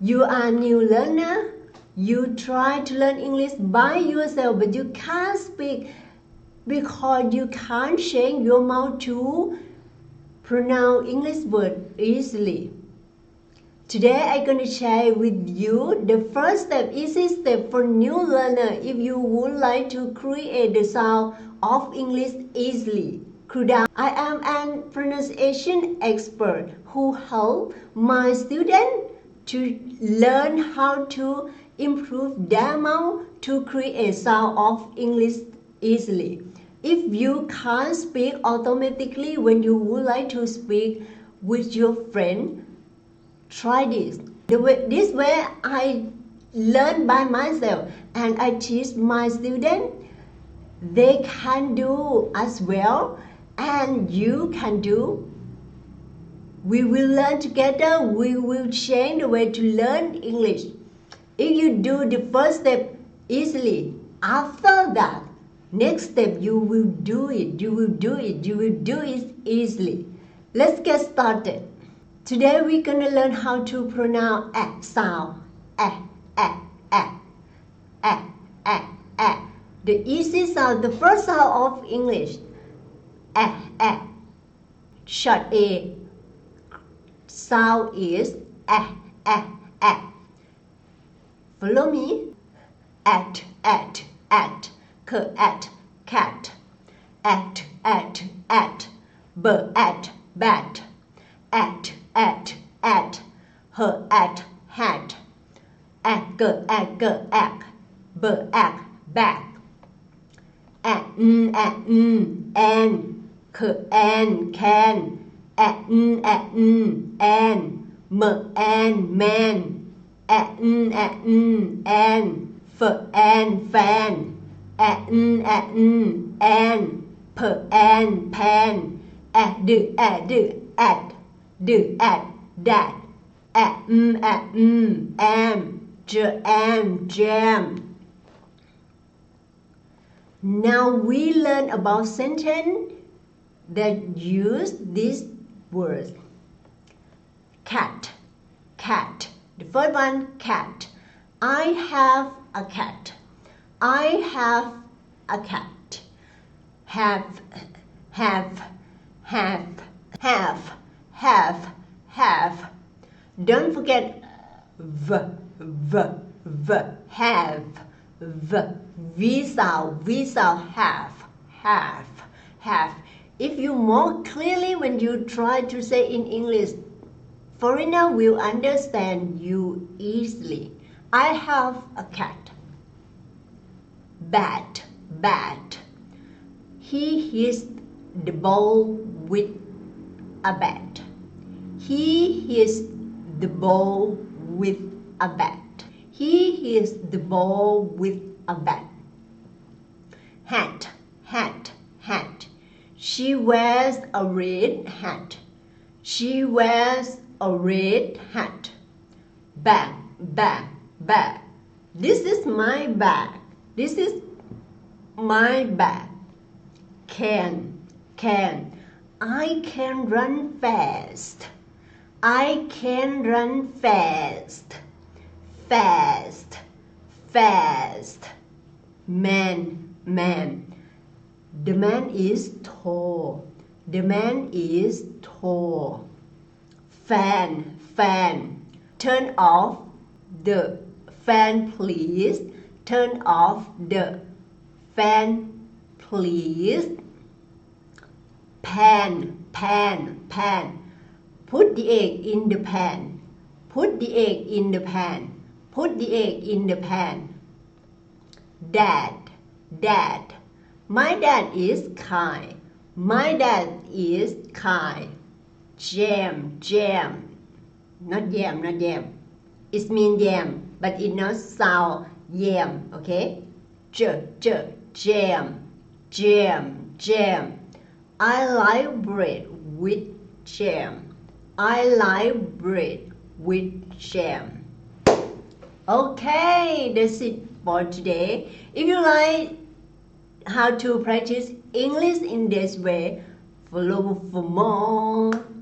you are new learner you try to learn english by yourself but you can't speak because you can't change your mouth to pronounce english word easily Today I'm going to share with you the first step, easy step for new learner if you would like to create the sound of English easily. Kruda. I am an pronunciation expert who help my students to learn how to improve mouth to create sound of English easily. If you can't speak automatically when you would like to speak with your friend, try this. The way, this way I learn by myself and I teach my students. They can do as well and you can do. We will learn together. We will change the way to learn English. If you do the first step easily, after that, next step you will do it. You will do it. You will do it easily. Let's get started. Today we're gonna learn how to pronounce a sound. A, a, a, a, a, a. The easy sound, the first sound of English. A, a. Short A. Sound is a, a, a. Follow me. At, at, at. C, at, cat. At, at, at. B, at, bat. At, at, at, her at, hat, at, g, at, b, at, at, n, an, k, an, can, at, n, at, n, an, m, an, man, at, n, at, n, an, f, an, fan, at, n, at, n, an, p, an, pan, at, d, at, d, at, d at that at m at m am j am jam now we learn about sentence that use these words cat. Cat. The first one cat. I have a cat. I have a cat. Have have have have have, have. Don't forget v, v, v, have, v, visa, visa, have, have, have. If you more clearly when you try to say in English, foreigner will understand you easily. I have a cat. Bat, bat. He hits the ball with a bat. He hits the ball with a bat. He hits the ball with a bat. Hat, hat, hat. She wears a red hat. She wears a red hat. Bag, bag, bag. This is my bag. This is my bag. Can, can. I can run fast. I can run fast, fast, fast. Man, man. The man is tall. The man is tall. Fan, fan. Turn off the fan, please. Turn off the fan, please. Pan, pan, pan Put the egg in the pan. Put the egg in the pan. Put the egg in the pan. Dad, dad. My dad is kind. My dad is kind. Jam, jam. Not yam, not yam. It means yam, but it not sound yam, okay? J, j, jam, jam, jam. I like bread with jam. I like bread with jam. Okay, that's it for today. If you like how to practice English in this way, follow for more.